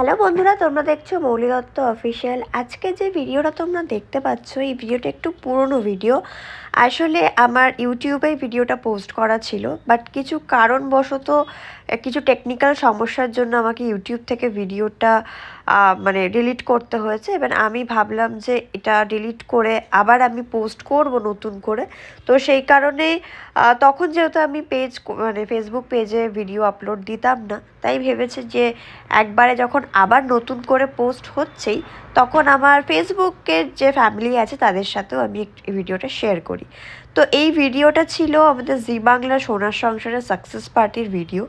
Hello বন্ধুরা, তোমরা দেখছ মৌলি দত্ত অফিসিয়াল আজকে যে ভিডিওটা তোমরা দেখতে পাচ্ছ, এই ভিডিওটা একটু পুরনো ভিডিও। আসলে আমার ইউটিউবে ভিডিওটা পোস্ট করা ছিল বাট কিছু কারণবশত কিছু টেকনিক্যাল সমস্যার জন্য আমাকে ইউটিউব থেকে ভিডিওটা মানে ডিলিট করতে হয়েছে। এবার আমি ভাবলাম যে এটা ডিলিট করে আবার আমি পোস্ট করব নতুন করে। তো সেই কারণে তখন যেহেতু আমি পেজ মানে ফেসবুক পেজে ভিডিও আপলোড দিতাম না, তাই ভেবেছে যে একবারে যখন আবার নতুন করে পোস্ট হচ্ছেই, তখন আমার ফেসবুকের যে ফ্যামিলি আছে তাদের সাথেও আমি এই ভিডিওটা শেয়ার করি। তো এই ভিডিওটা ছিল আমাদের জি বাংলা সোনার সংসারের সাকসেস পার্টির ভিডিও।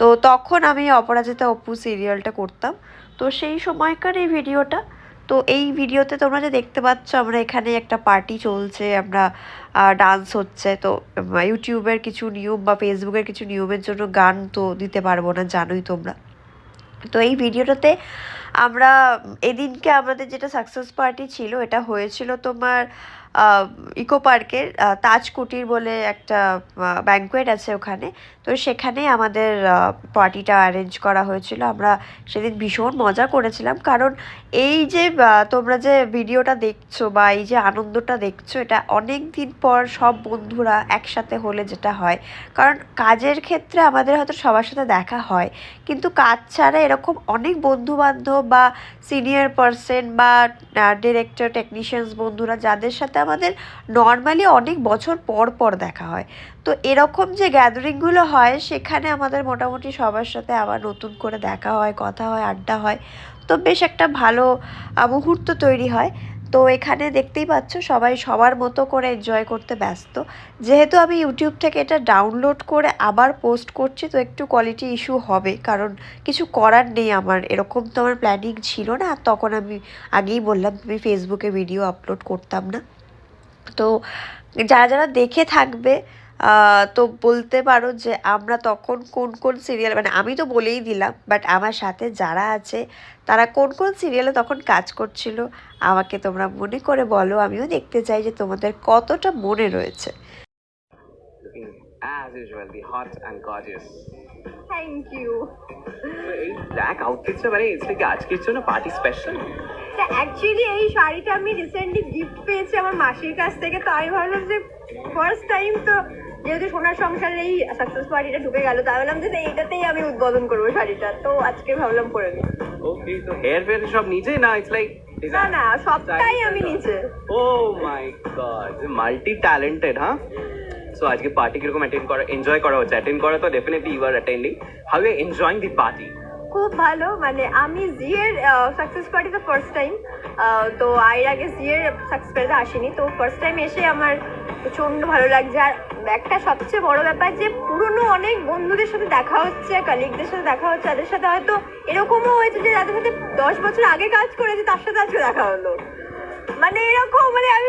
তো তখন আমি অপরাজিতা অপু সিরিয়ালটা করতাম। তো সেই সময়কার এই ভিডিওটা। তো এই ভিডিওতে তোমরা যে দেখতে পাচ্ছ, আমরা এখানে একটা পার্টি চলছে, আমরা ডান্স হচ্ছে। তো ইউটিউবের কিছু নিয়ম বা ফেসবুকের কিছু নিয়মের জন্য গান তো দিতে পারব না, জানোই তোমরা। তো এই ভিডিওটাতে আমরা, এদিনকে আমাদের যেটা সাকসেস পার্টি ছিল, এটা হয়েছিল তোমার ইকো পার্কের তাজ কুটির বলে একটা ব্যাঙ্কোয়েট আছে ওখানে। তো সেখানে আমাদের পার্টিটা অ্যারেঞ্জ করা হয়েছিল। আমরা সেদিন ভীষণ মজা করেছিলাম। কারণ এই যে তোমরা যে ভিডিওটা দেখছ বা এই যে আনন্দটা দেখছ, এটা অনেক দিন পর সব বন্ধুরা একসাথে হলে যেটা হয়। কারণ কাজের ক্ষেত্রে আমাদের হয়তো সবার সাথে দেখা হয়। কিন্তু কাজ ছাড়া এরকম অনেক বন্ধু বান্ধব বা সিনিয়র পার্সন বা ডিরেক্টর টেকনিশিয়ানস বন্ধুরা যাদের সাথে আমাদের নর্মালি অনেক বছর পর পর দেখা হয়। তো এরকম যে গ্যাদারিংগুলো হয়, সেখানে আমাদের মোটামুটি সবার সাথে আবার নতুন করে দেখা হয়, কথা হয়, আড্ডা হয়। তো বেশ একটা ভালো মুহূর্ত তৈরি হয়। তো এখানে দেখতেই পাচ্ছ সবাই সবার মতো করে এনজয় করতে ব্যস্ত। যেহেতু আমি ইউটিউব থেকে এটা ডাউনলোড করে আবার পোস্ট করছি, তো একটু কোয়ালিটি ইস্যু হবে, কারণ কিছু করার নেই আমার। এরকম তো আমার প্ল্যানিং ছিল না, তখন আমি আগেই বললাম আমি ফেসবুকে ভিডিও আপলোড করতাম না। তো যারা যারা দেখে থাকবে তো বলতে পারো যে আমরা তখন কোন কোন সিরিয়াল মানে আমি তো বলেই দিলাম বাট আমার সাথে যারা আছে তারা কোন কোন সিরিয়ালে তখন কাজ করছিল আমাকে তোমরা মনে করে বলো আমিও দেখতে চাই যে তোমাদের কতটা মনে রয়েছে। As usual, the hot and gorgeous. Thank you তো এই ব্ল্যাক আউটফিটটা মানে এটা কি আজকের জন্য পার্টি স্পেশাল অ্যাকচুয়ালি এই শাড়িটা আমি রিসেন্টলি গিফট পেয়েছি আমার মাসির কাছ থেকে তো আমি ভাবলাম যে ফার্স্ট টাইম তো যেহেতু সোনার সংসারের এই সাকসেস পার্টিটা ঢুকে গেল তাই ভাবলাম যে এইটাতেই আমি উদ্বোধন করব শাড়িটা। তো আজকে ভাবলাম করে নিই ওকে তো হেয়ার ফেয়ার সব নিজে না ইটস লাইক না না সবটাই আমি নিজে। Oh my god multi talented হ্যাঁ সো আজকে পার্টি কীরকম অ্যাটেন্ড করা এনজয় করা হচ্ছে? অ্যাটেন্ড করা তো definitely you are attending how you enjoying the party খুব ভালো মানে আমি জিয়ের সাকসেস পার্টিতে ফার্স্ট টাইম তো এর আগে জিয়ের সাকসেস পার্টিতে আসিনি। তো ফার্স্ট টাইম এসে আমার প্রচণ্ড ভালো লাগছে। আর একটা সবচেয়ে বড় ব্যাপার যে, পুরনো অনেক বন্ধুদের সাথে দেখা হচ্ছে কালিগদের সাথে দেখা হচ্ছে, তাদের সাথে হয়তো এরকমও হয়েছে যে, যাদের সাথে দশ বছর আগে কাজ করেছে, তার সাথে আজকে দেখা হলো। মানে এরকম মানে আমি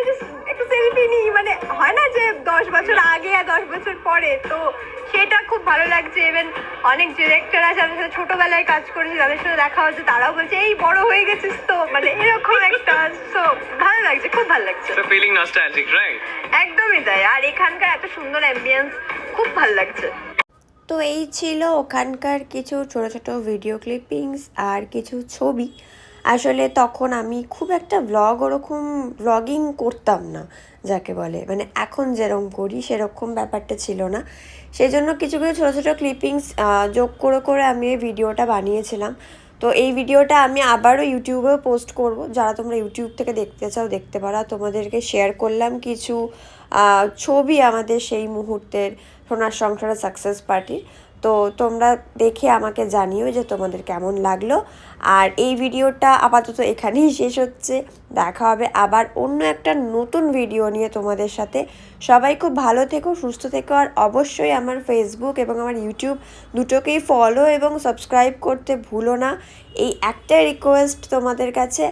একটু সেলফি নিই মানে হয় না যে দশ বছর আগে আর দশ বছর পরে তো সেটা খুব ভালো লাগছে। ইভেন অনেক ডিরেক্টর আছে যাদের সাথে ছোটবেলায় কাজ করেছি তাদের সাথে দেখা হচ্ছে তারাও বলছে এই বড় হয়ে গেছিস তো। মানে এরকম একটা তো ভালো লাগছে খুব ভালো লাগছে। সো ফিলিং নস্টালজিক রাইট একদমই তাই আর এখানকার এত সুন্দর অ্যাম্বিয়েন্স খুব ভালো লাগছে। তো এই ছিল ওখানকার কিছু ছোট ছোট ভিডিও ক্লিপিংস আর কিছু ছবি। আসলে তখন আমি খুব একটা ব্লগ ওরকম ব্লগিং করতাম না, যাকে বলে। মানে এখন যেরকম করি, সেরকম ব্যাপারটা ছিল না। সেই জন্য কিছু কিছু ছোটো ছোটো ক্লিপিংস যোগ করে করে আমি এই ভিডিওটা বানিয়েছিলাম। তো এই ভিডিওটা আমি আবারও ইউটিউবেও পোস্ট করব। যারা তোমরা ইউটিউব থেকে দেখতে চাও, দেখতে পারো। তোমাদেরকে শেয়ার করলাম কিছু ছবি আমাদের সেই মুহূর্তের সোনার সংসারের সাকসেস পার্টি তো তোমরা দেখে আমাকে জানিও যে তোমাদের কেমন লাগল। আর এই ভিডিওটা আপাতত এখানেই শেষ হচ্ছে। দেখা হবে আবার অন্য একটা নতুন ভিডিও নিয়ে তোমাদের সাথে। সবাই খুব ভালো থেকো, সুস্থ থেকো, আর অবশ্যই আমার ফেসবুক এবং আমার ইউটিউব দুটোকেই ফলো এবং সাবস্ক্রাইব করতে ভুলো না। এই একটাই রিকোয়েস্ট তোমাদের কাছে।